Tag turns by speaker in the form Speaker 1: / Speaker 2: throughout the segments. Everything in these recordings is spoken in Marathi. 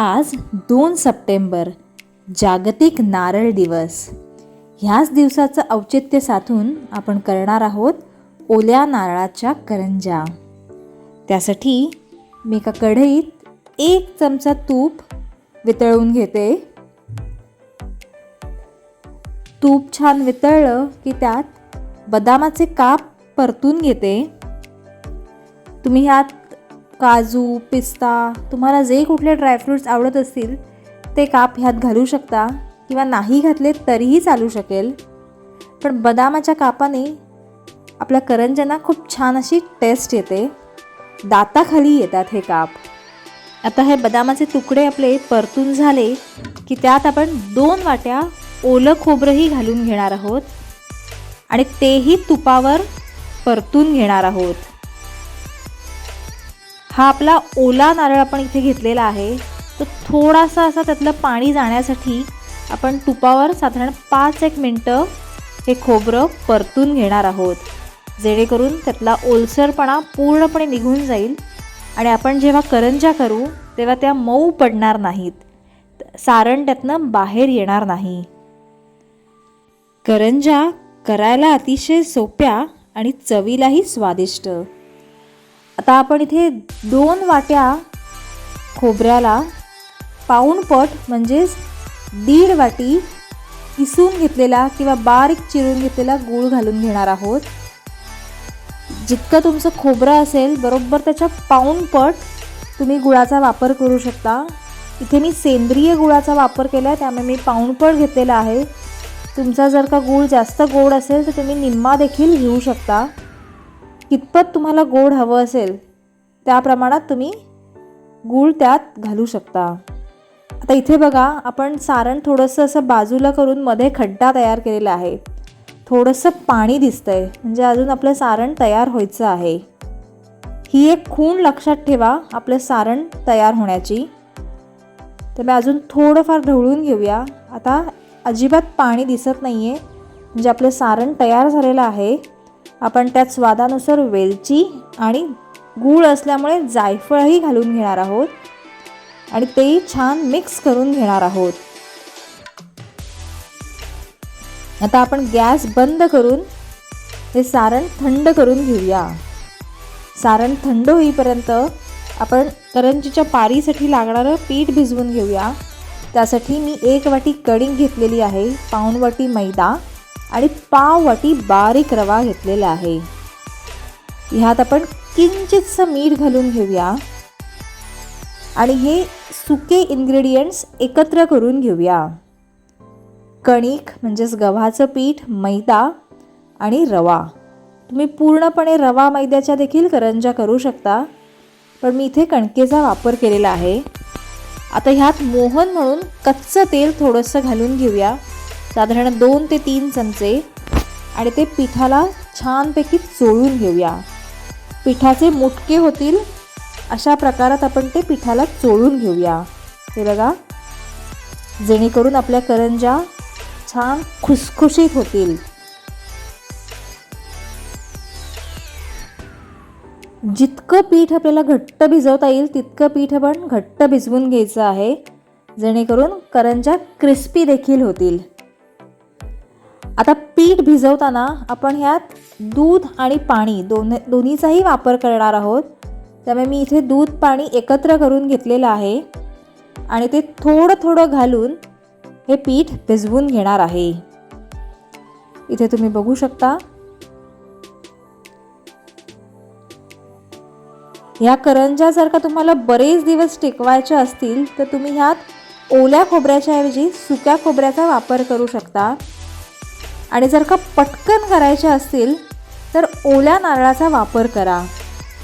Speaker 1: आज दोन सप्टेंबर जागतिक नारळ दिवस. ह्याच दिवसाचं औचित्य साधून आपण करणार आहोत ओल्या नारळाच्या करंजा. त्यासाठी मी एका कढईत एक चमचा तूप वितळवून घेते. तूप छान वितळलं की त्यात बदामाचे काप परतून घेते. तुम्ही ह्यात काजू पिस्ता तुम्हाला जे कुठले ड्रायफ्रूट्स आवडत असतील ते काप ह्यात घालू शकता किंवा नाही घातले तरीही चालू शकेल. पण बदामाच्या कापाने आपल्या करंज्यांना खूप छान अशी टेस्ट येते. दाताखाली येतात हे काप. आता हे बदामाचे तुकडे आपले परतून झाले की त्यात आपण दोन वाट्या ओलं खोबरंही घालून घेणार आहोत आणि तेही तुपावर परतून घेणार आहोत. हा आपला ओला नारळ आपण इथे घेतलेला आहे. तो थोडासा असा त्यातलं पाणी जाण्यासाठी आपण तुपावर साधारण पाच एक मिनटं हे खोबरं परतून घेणार आहोत. जेणेकरून त्यातला ओलसरपणा पूर्णपणे निघून जाईल आणि आपण जेव्हा करंजा करू तेव्हा त्या मऊ पडणार नाहीत. सारण त्यातनं बाहेर येणार नाही. करंजा करायला अतिशय सोप्या आणि चवीलाही स्वादिष्ट. आता आपण इथे दोन वाट्या खोबऱ्याला पाऊणपट म्हणजेच दीड वाटी किसून घेतलेला किंवा बारीक चिरून घेतलेला गूळ घालून घेणार आहोत. जितकं तुमचं खोबरं असेल बरोबर त्याच्या पाऊणपट तुम्ही गुळाचा वापर करू शकता. इथे मी सेंद्रिय गुळाचा वापर केला आहे त्यामुळे मी पाऊणपट घेतलेला आहे. तुमचा जर का गूळ जास्त गोड असेल तर तुम्ही निम्मा देखील घेऊ शकता. कितपत तुम्हाला गोड हवं असेल त्या प्रमाणात तुम्ही गूळ त्यात घालू शकता. आता इथे बघा आपण सारण थोडंसं असं बाजूला करून मध्ये खड्डा तयार केलेला आहे. थोडंसं पाणी दिसतं आहे म्हणजे अजून आपलं सारण तयार व्हायचं आहे. ही एक खूण लक्षात ठेवा आपलं सारण तयार होण्याची. तर मी अजून थोडंफार ढवळून घेऊया. आता अजिबात पाणी दिसत नाही आहे म्हणजे आपलं सारण तयार झालेलं आहे. आपण त्यात स्वादानुसार वेलची आणि गूळ असल्यामुळे जायफळही घालून घेणार आहोत. आणि तेही छान मिक्स करून घेणार आहोत. आता आपण गॅस बंद करून हे सारण थंड करून घेऊया. सारण थंड होईपर्यंत आपण करंजीच्या पारीसाठी लागणारं पीठ भिजवून घेऊया. त्यासाठी मी एक वाटी कणिक घेतलेली आहे पाऊण वाटी मैदा. आणि पाव वाटी बारीक रवा घेतलेला आहे. ह्यात आपण किंचितसं मीठ घालून घेऊया. आणि हे सुके इन्ग्रेडियंट्स एकत्र करून घेऊया. कणिक म्हणजेच गव्हाचं पीठ मैदा आणि रवा. तुम्ही पूर्णपणे रवा मैद्याच्या देखील करंजा करू शकता. पण मी इथे कणकेचा वापर केलेला आहे. आता ह्यात मोहन म्हणून कच्चं तेल थोडंसं घालून घेऊया. साधारण दोन ते तीन चमचे. आणि ते पिठाला छानपैकी चोळून घेऊया. पिठाचे मुटके होतील अशा प्रकारात आपण ते पिठाला चोळून घेऊया. हे बघा. जेणेकरून आपल्या करंजा छान खुसखुशीत होतील. जितकं पीठ आपल्याला घट्ट भिजवता येईल तितकं पीठ आपण घट्ट भिजवून घ्यायचं आहे. जेणेकरून करंजा क्रिस्पी देखील होतील. आता पीठ भिजवताना आपण ह्यात दूध आणि पाणी दोन दोन्हीचाही वापर करणार आहोत. त्यामुळे मी इथे दूध पाणी एकत्र करून घेतलेलं आहे. आणि ते थोडं थोडं घालून हे पीठ भिजवून घेणार आहे. इथे तुम्ही बघू शकता. ह्या करंजा जर का तुम्हाला बरेच दिवस टिकवायच्या असतील तर तुम्ही ह्यात ओल्या खोबऱ्याच्या ऐवजी सुक्या खोबऱ्याचा वापर करू शकता. आणि जर का पटकन करायच्या असतील तर ओल्या नारळाचा वापर करा.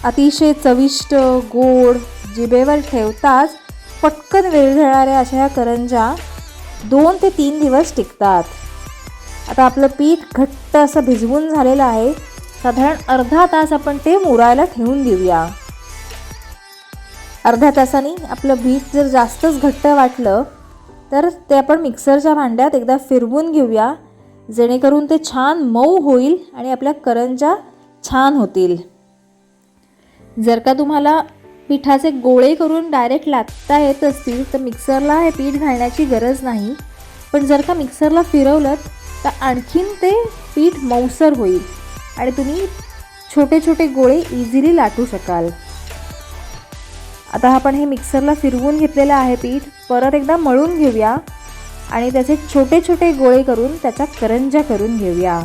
Speaker 1: अतिशय चविष्ट गोड जिभेवर ठेवताच पटकन विरघळणाऱ्या अशा ह्या करंजा दोन ते तीन दिवस टिकतात. आता आपलं पीठ घट्ट असं भिजवून झालेलं आहे. साधारण अर्धा तास आपण ते मुरायला ठेवून देऊया. अर्ध्या तासाने आपलं बीठ जर जास्तच घट्ट वाटलं तर ते आपण मिक्सरच्या भांड्यात एकदा फिरवून घेऊया. जेणेकरून ते छान मऊ होईल आणि आपल्या करंजा छान होतील. जर का तुम्हाला पिठाचे गोळे करून डायरेक्ट लाटता येत असतील तर मिक्सरला हे पीठ घालण्याची गरज नाही. पण जर का मिक्सरला फिरवलं तर आणखीन ते पीठ मऊसर होईल आणि तुम्ही छोटे छोटे गोळे इझिली लाटू शकाल. आता आपण हे मिक्सरला फिरवून घेतलेलं आहे पीठ. परत एकदा मळून घेऊया. आणि त्याचे छोटे छोटे गोळे करून त्याचा करंज्या करून घेऊया.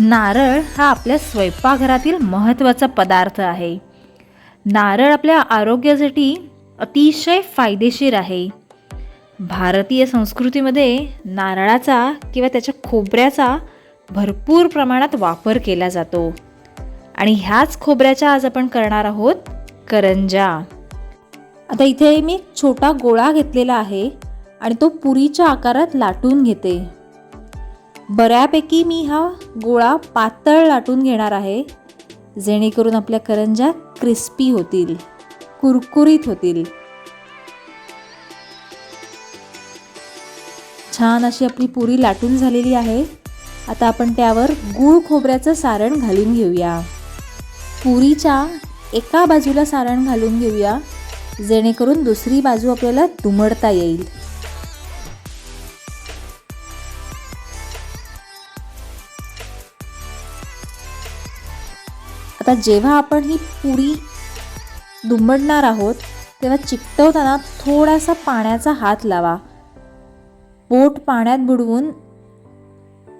Speaker 1: नारळ हा आपल्या स्वयंपाकघरातील महत्त्वाचा पदार्थ आहे. नारळ आपल्या आरोग्यासाठी अतिशय फायदेशीर आहे. भारतीय संस्कृतीमध्ये नारळाचा किंवा त्याच्या खोबऱ्याचा भरपूर प्रमाणात वापर केला जातो. आणि ह्याच खोबऱ्याच्या आज आपण करणार आहोत करंजा. आता इथे मी एक छोटा गोळा घेतलेला आहे आणि तो पुरीच्या आकारात लाटून घेते. बऱ्यापैकी मी हा गोळा पातळ लाटून घेणार आहे जेणेकरून आपल्या करंजा क्रिस्पी होतील कुरकुरीत होतील. छान अशी आपली पुरी लाटून झालेली आहे. आता आपण त्यावर गूळ खोबऱ्याचं सारण घालून घेऊया. पुरीच्या एका बाजूला सारण घालून घेऊया. जेणेकरून दुसरी बाजू आपल्याला दुमडता येईल. आता जेव्हा आपण ही पुरी दुमडणार आहोत तेव्हा चिकटवताना थोडासा पाण्याचा हात लावा. बोट पाण्यात बुडवून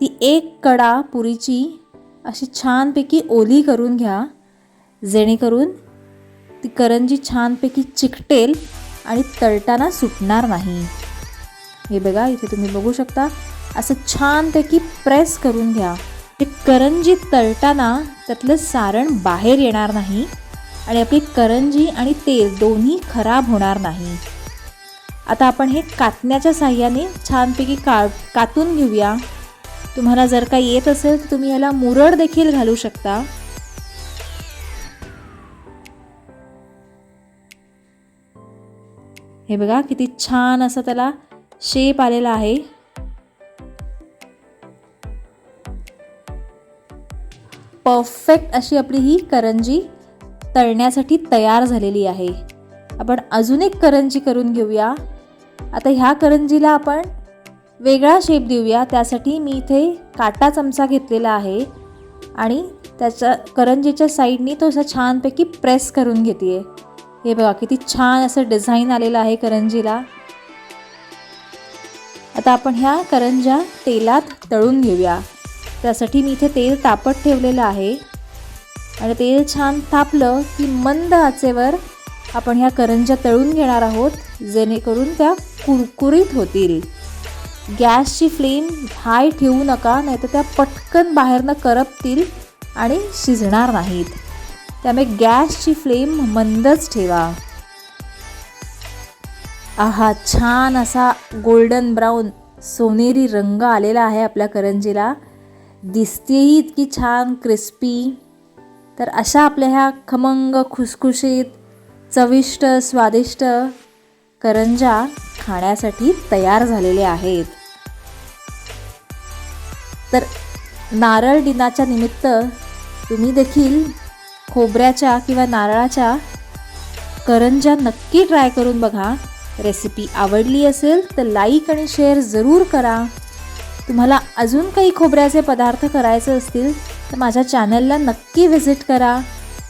Speaker 1: ती एक कडा पुरीची अशी छानपैकी ओली करून घ्या जेणेकरून ती करंजी छानपैकी चिकटेल आणि तळताना सुटणार नाही. हे बघा इथे तुम्ही बघू शकता असं छानपैकी प्रेस करून घ्या. ते करंजी तळताना त्यातलं सारण बाहेर येणार नाही आणि आपली करंजी आणि तेल दोन्ही खराब होणार नाही. आता आपण हे कातण्याच्या साह्याने छानपैकी का कातून घेऊया. तुम्हाला जर का येत असेल तर तुम्ही याला मुरड देखील घालू शकता. हे बघा किती छान असं त्याला शेप आलेला आहे. परफेक्ट अशी आपली ही करंजी तळण्यासाठी तयार झालेली आहे. आपण अजून एक करंजी करून घेऊया. आता ह्या करंजीला आपण वेगळा शेप देऊया. त्यासाठी मी इथे काटा चमचा घेतलेला आहे आणि त्याच्या करंजीच्या साईडनी तो असा छानपैकी प्रेस करून घेते आहे हे बघा किती छान असं डिझाईन आलेलं आहे करंजीला. आता आपण ह्या करंज्या तेलात तळून घेऊया. त्यासाठी मी इथे तेल तापत ठेवलेलं आहे. आणि तेल छान तापलं की मंद आचेवर आपण ह्या करंज्या तळून घेणार आहोत जेणेकरून त्या कुरकुरीत होतील. गॅसची फ्लेम हाय ठेवू नका नाहीतर त्या पटकन बाहेरनं करपतील आणि शिजणार नाहीत. त्यामुळे गॅसची फ्लेम मंदच ठेवा. आहा छान असा गोल्डन ब्राऊन सोनेरी रंग आलेला आहे आपल्या करंजीला. दिसतेही इतकी छान क्रिस्पी. तर अशा आपल्या ह्या खमंग खुसखुशीत चविष्ट स्वादिष्ट करंजा खाण्यासाठी तयार झालेले आहेत. तर नारळ दिनाच्या निमित्त तुम्ही देखील खोबऱ्याच्या किंवा नारळाच्या करंजा नक्की ट्राय करून बघा. रेसिपी आवडली असेल तर लाईक आणि शेअर जरूर करा. तुम्हाला अजून काही खोबऱ्याचे पदार्थ करायचे असतील तर माझ्या चॅनलला नक्की व्हिजिट करा.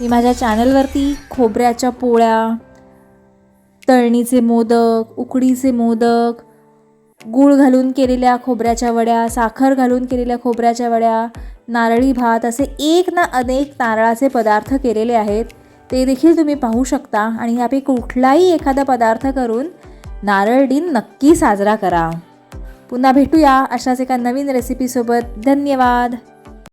Speaker 1: मी माझ्या चॅनलवरती खोबऱ्याच्या पोळ्या तळणीचे मोदक उकडीचे मोदक गूळ घालून केलेल्या खोबऱ्याच्या वड्या साखर घालून केलेल्या खोबऱ्याच्या वड्या नारळी भात असे एक ना अनेक नारळाचे पदार्थ केलेले आहेत. ते देखील तुम्ही पाहू शकता आणि ह्यापैकी कुठलाही एखादा पदार्थ करून नारळ दिन नक्की साजरा करा. पुन्हा भेटूया अशाच एका नवीन रेसिपीसोबत धन्यवाद.